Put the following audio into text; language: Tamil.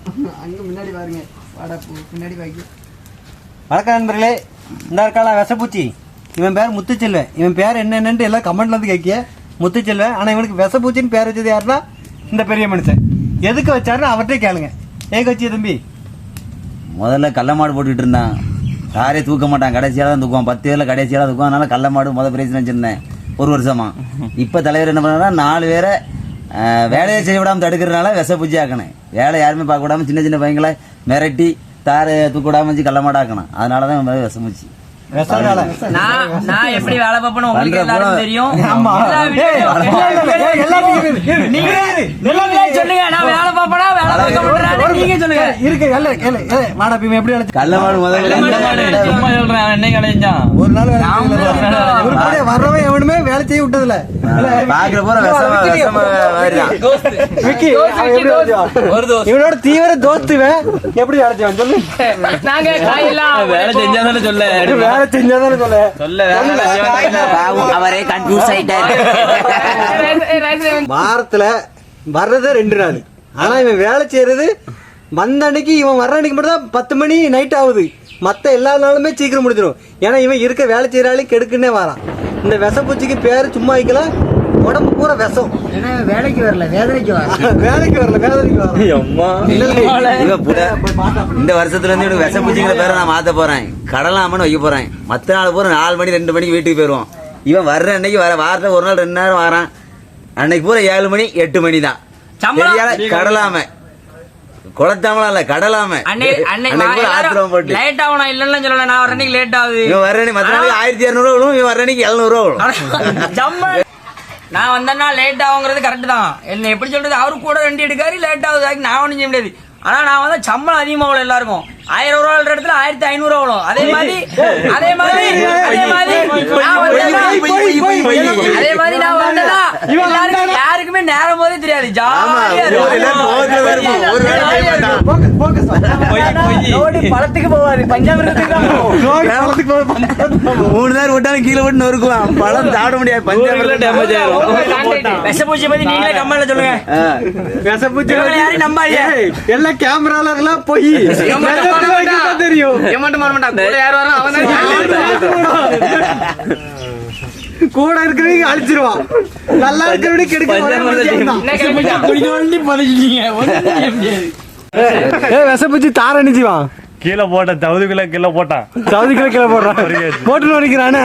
அங்க முன்னாடி பாருங்க. வாடா பின்னாடி வணக்கம் நண்பர்களே. இந்த இருக்காளா? விசப்பூச்சி இவன் பேர் முத்துச்செல்வன். இவன் பேர் என்னென்னு எல்லாம் கமெண்ட்ல வந்து கேட்கிய. முத்துச்செல்வன். ஆனால் இவனுக்கு விசப்பூச்சின்னு பேர் வச்சது யாருன்னா இந்த பெரிய மனுஷன். எதுக்கு வச்சாருன்னு அவர்கிட்டே கேளுங்க. ஏங்க வச்சிய தம்பி? முதல்ல கள்ள மாடு போட்டுட்டு இருந்தான். யாரையும் தூக்க மாட்டான். கடைசியாக தான் தூக்குவான். பத்து பேரில் கடைசியாக தான் தூக்குவான். அதனால கள்ள மாடு முதல் பிரைஸ் வச்சிருந்தேன். ஒரு வருஷமா. இப்போ தலைவர் என்ன பண்ணா நாலு பேரை வேலையை செய்ய விடாமல் தடுக்கிறதுனால விச பூஜை ஆக்கணும். வேலை யாருமே பார்க்க விடாம சின்ன சின்ன பையங்களை மிரட்டி தாரை தூக்க விடாம வச்சு கள்ள மாடு ஆக்கணும். அதனால தான் பூச்சி விசனால நான் நான் எப்படி வேலை பார்ப்பேன்னு உங்களுக்கு தெரியும். நீங்க நீங்களே சொல்லுங்க. நான் வேலை பார்ப்பனா? வேலை பார்க்க மாட்டேன்? நீங்க சொல்லுங்க. இருக்கு. இல்ல கேளு ஏ, வாடா இப்ப இவன் எப்படி அழைச்சு கள்ள மாடு முதல்ல சும்மா சொல்றேன். அவன் என்னைக்கு அலைஞ்சான் ஒரு நாள் வேலை நாம செய்யல. வேலை இவரு கூட வர்றவன் எவனுமே வேலை செய்ய விட்டதில்ல பார்க்குற பூரா விஷமா விஷமா வருதான் விக்கி அவன் எப்படி அழைச்சான்? ஒரு தோசை இவனோட தீவிர தோஸ்துவன் எப்படி சொல்லு. நாங்க வேலை செஞ்சாதானே சொல்ல. வேலை செஞ்சாதானே சொல்ல. சொல்ல பாவம், அவரே கன்ஃபியூஸ் ஆயிட்டாரு. வாரத்துல வர்றதே ரெண்டு நாள். ஆனா இவன் வேலை செய்யறது வந்த அன்னைக்கு இவன் வர்ற அன்னைக்கு மட்டும் தான் பத்து மணி நைட் ஆகுது. மத்த எல்லா நாளுமே சீக்கிரம் முடிஞ்சிடும். ஏன்னா இவன் இருக்க வேலை செய்யறாலும் கெடுக்குன்னே வரான். இந்த விஷப்பூச்சிக்கு பேர் சும்மா வைக்கலாம் உடம்பு பூரா விஷம். ஏன்னா வேலைக்கு வரல வேதனைக்கு வர. வேலைக்கு வரல வேலைக்கு வரல. புட- இந்த வருஷத்துல இருந்து இவனுக்கு விஷப்பூச்சிங்கிற பேரை நான் மாத்த போறேன். கடலாமன்னு வைக்க போறேன். மத்த நாள் பூரா நாலு மணி ரெண்டு மணிக்கு வீட்டுக்கு போயிருவோம். இவன் வர்ற அன்னைக்கு வர வாரத்துல ஒரு நாள் ரெண்டு நேரம் வரான். அன்னைக்கு பூரா ஏழு மணி எட்டு மணி தான் கடலாம. குளத்தாமலாம் இல்ல கடலாம லேட் ஆகணும் இல்லைன்னு சொல்லல நான் வர அன்னைக்கு லேட் ஆகுது இவன் அன்னைக்கு மத்த நாளைக்கு ஆயிரத்தி இரநூறுவா விழும் இவன் வர்ற அன்னைக்கு எழுநூறுவா விழும் நான் வந்தேன்னா லேட் ஆகுங்கிறது கரெக்ட் தான் என்ன எப்படி சொல்றது அவரு கூட ரெண்டு எடுக்காரு லேட் ஆகுது நான் ஒன்றும் செய்ய முடியாது ஆனா நான் வந்து சம்பளம் அதிகமா அவ்வளோ எல்லாருக்கும் ஆயிரம் ரூபா உள்ள இடத்துல ஆயிரத்தி ஐநூறு வரும் அதே மாதிரி அதே மாதிரி அதே மாதிரி அதே மாதிரி நான் எல்லாருக்கும் யாருக்குமே நேரம் போதே தெரியாது ஜாலியா பழத்துக்கு போவாரு. போவோம் மூணு நேரம் விட்டாலும் கீழே விட்டு நொறுக்குவான். பழம் சாப்பிட முடியாது. பஞ்சாமிரத்துல டேமேஜ் ஆயிரும். விஷப்பூச்சி பத்தி நீங்களே கமெண்ட்ல சொல்லுங்க. ஆ. விஷப்பூச்சி இவங்களை யாரையும் நம்பாதீங்க. ஏய், எல்லாம் கேமரால எல்லாம் போய். தெரியும். கூட இருக்கிறவங்க அழிச்சிருவான். நல்லா இருக்கிறவங்க கெடுக்க விஷப்பூச்சி தார அணிச்சுவான் கீழே போட்டான் தவுதுக்குள்ள கீழே போட்டான். கிலோ கிலோ போடுறான் போட்டு நினைக்கிறானே